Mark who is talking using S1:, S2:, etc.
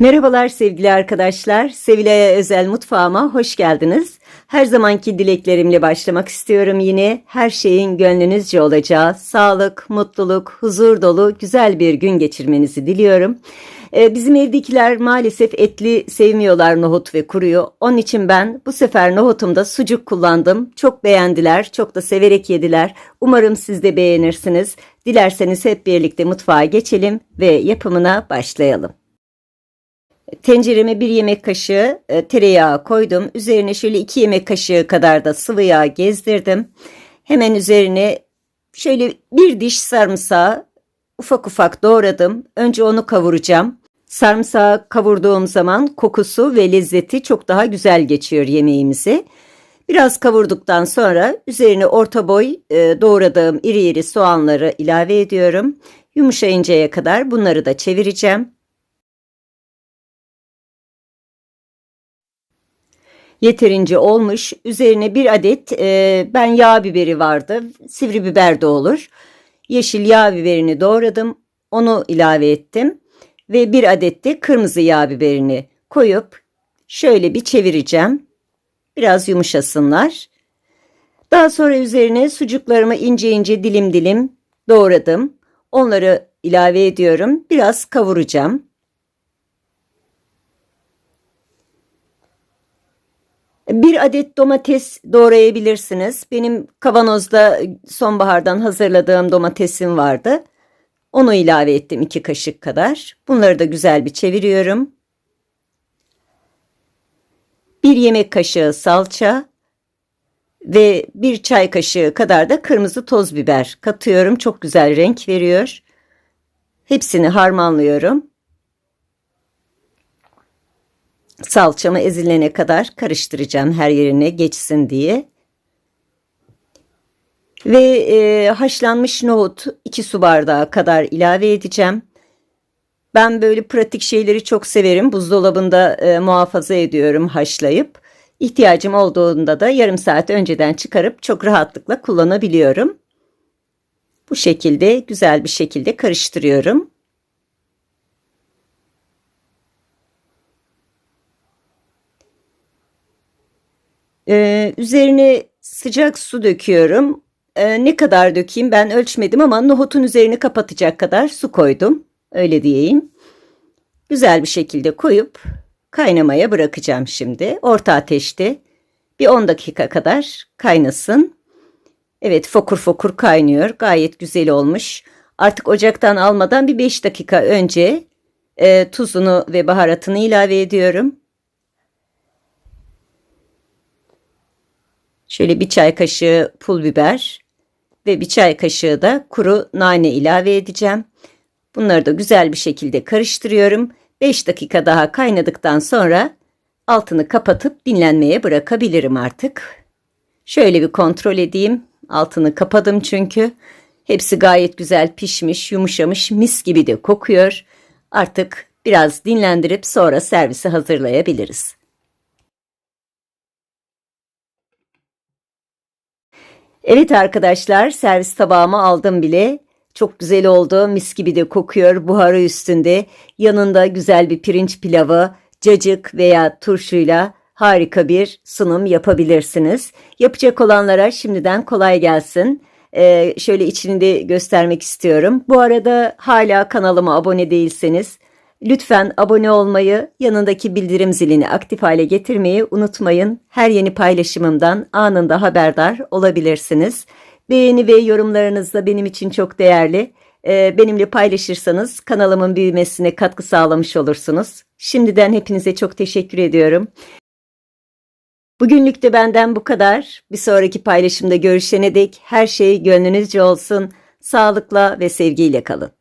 S1: Merhabalar sevgili arkadaşlar. Sevilay'a özel mutfağıma hoş geldiniz. Her zamanki dileklerimle başlamak istiyorum yine. Her şeyin gönlünüzce olacağı, sağlık, mutluluk, huzur dolu güzel bir gün geçirmenizi diliyorum. Ee, bizim evdekiler maalesef etli sevmiyorlar nohut ve kuruyu. Onun için ben bu sefer nohutumda sucuk kullandım. Çok beğendiler, çok da severek yediler. Umarım siz de beğenirsiniz. Dilerseniz hep birlikte mutfağa geçelim ve yapımına başlayalım. Tencereme bir yemek kaşığı e, tereyağı koydum. Üzerine şöyle iki yemek kaşığı kadar da sıvı yağ gezdirdim. Hemen üzerine şöyle bir diş sarımsağı ufak ufak doğradım. Önce onu kavuracağım. Sarımsağı kavurduğum zaman kokusu ve lezzeti çok daha güzel geçiyor yemeğimizi. Biraz kavurduktan sonra üzerine orta boy e, doğradığım iri iri soğanları ilave ediyorum. Yumuşayıncaya kadar bunları da çevireceğim. Yeterince olmuş. Üzerine bir adet e, ben yağ biberi vardı. Sivri biber de olur. Yeşil yağ biberini doğradım. Onu ilave ettim. Ve bir adet de kırmızı yağ biberini koyup şöyle bir çevireceğim. Biraz yumuşasınlar. Daha sonra üzerine sucuklarımı ince ince dilim dilim doğradım. Onları ilave ediyorum. Biraz kavuracağım. Bir adet domates doğrayabilirsiniz. Benim kavanozda sonbahardan hazırladığım domatesim vardı. Onu ilave ettim iki kaşık kadar. Bunları da güzel bir çeviriyorum. Bir yemek kaşığı salça ve bir çay kaşığı kadar da kırmızı toz biber katıyorum. Çok güzel renk veriyor. Hepsini harmanlıyorum. Salçamı ezilene kadar karıştıracağım her yerine geçsin diye. Ve e, haşlanmış nohut 2 su bardağı kadar ilave edeceğim. Ben böyle pratik şeyleri çok severim. Buzdolabında e, muhafaza ediyorum haşlayıp. İhtiyacım olduğunda da yarım saat önceden çıkarıp çok rahatlıkla kullanabiliyorum. Bu şekilde güzel bir şekilde karıştırıyorum. Ee, üzerine sıcak su döküyorum. Ee, ne kadar dökeyim ben ölçmedim ama nohutun üzerini kapatacak kadar su koydum. Öyle diyeyim. Güzel bir şekilde koyup kaynamaya bırakacağım şimdi. Orta ateşte bir 10 dakika kadar kaynasın. Evet fokur fokur kaynıyor. Gayet güzel olmuş. Artık ocaktan almadan bir 5 dakika önce e, tuzunu ve baharatını ilave ediyorum. Şöyle bir çay kaşığı pul biber ve bir çay kaşığı da kuru nane ilave edeceğim. Bunları da güzel bir şekilde karıştırıyorum. 5 dakika daha kaynadıktan sonra altını kapatıp dinlenmeye bırakabilirim artık. Şöyle bir kontrol edeyim. Altını kapadım çünkü. Hepsi gayet güzel pişmiş, yumuşamış, mis gibi de kokuyor. Artık biraz dinlendirip sonra servise hazırlayabiliriz. Evet arkadaşlar servis tabağıma aldım bile. Çok güzel oldu. Mis gibi de kokuyor buharı üstünde. Yanında güzel bir pirinç pilavı, cacık veya turşuyla harika bir sunum yapabilirsiniz. Yapacak olanlara şimdiden kolay gelsin. Ee, şöyle içini de göstermek istiyorum. Bu arada hala kanalıma abone değilseniz Lütfen abone olmayı, yanındaki bildirim zilini aktif hale getirmeyi unutmayın. Her yeni paylaşımımdan anında haberdar olabilirsiniz. Beğeni ve yorumlarınız da benim için çok değerli. Ee, benimle paylaşırsanız kanalımın büyümesine katkı sağlamış olursunuz. Şimdiden hepinize çok teşekkür ediyorum. Bugünlük de benden bu kadar. Bir sonraki paylaşımda görüşene dek her şey gönlünüzce olsun. Sağlıkla ve sevgiyle kalın.